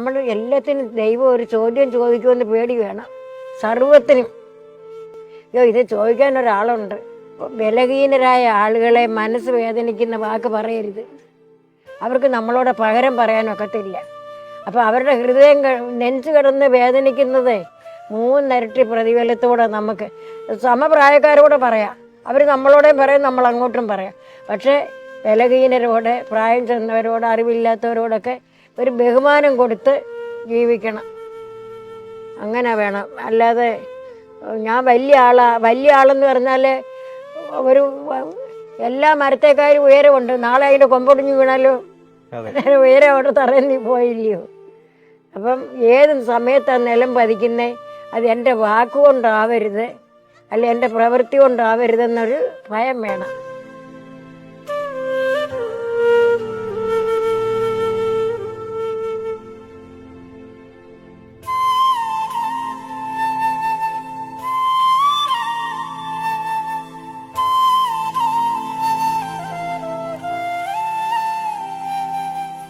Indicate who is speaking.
Speaker 1: നമ്മൾ എല്ലാത്തിനും ദൈവം ഒരു ചോദ്യം ചോദിക്കുമെന്ന് പേടി വേണം. സർവത്തിനും. അയ്യോ ഇത് ചോദിക്കാൻ ഒരാളുണ്ട്. ബലഹീനരായ ആളുകളെ മനസ്സ് വേദനിക്കുന്ന വാക്ക് പറയരുത്. അവർക്ക് നമ്മളോട് പകരം പറയാനൊക്കത്തില്ല അപ്പോൾ അവരുടെ ഹൃദയം നെഞ്ചു കിടന്ന് വേദനിക്കുന്നത് മൂന്നരട്ടി പ്രതിഫലത്തോടെ നമുക്ക് സമപ്രായക്കാരോട് പറയാം. അവർ നമ്മളോടേയും പറയും നമ്മൾ അങ്ങോട്ടും പറയാം. പക്ഷേ ബലഹീനരോട് പ്രായം ചെന്നവരോട് അറിവില്ലാത്തവരോടൊക്കെ ഒരു ബഹുമാനം കൊടുത്ത് ജീവിക്കണം. അങ്ങനെ വേണം. അല്ലാതെ ഞാൻ വലിയ ആളാ. വലിയ ആളെന്ന് പറഞ്ഞാൽ ഒരു എല്ലാ മരത്തേക്കാരും ഉയരമുണ്ട്. നാളെ അതിന്റെ കൊമ്പൊടിഞ്ഞ് വീണാലോ? ഉയരം അവിടെ തറഞ്ഞു പോയില്ലയോ? അപ്പം ഏത് സമയത്താണ് നിലം പതിക്കുന്നത് അത് എന്റെ വാക്കുകൊണ്ടാവരുത്. അല്ല എന്റെ പ്രവൃത്തി കൊണ്ടാവരുതെന്നൊരു ഭയം വേണം.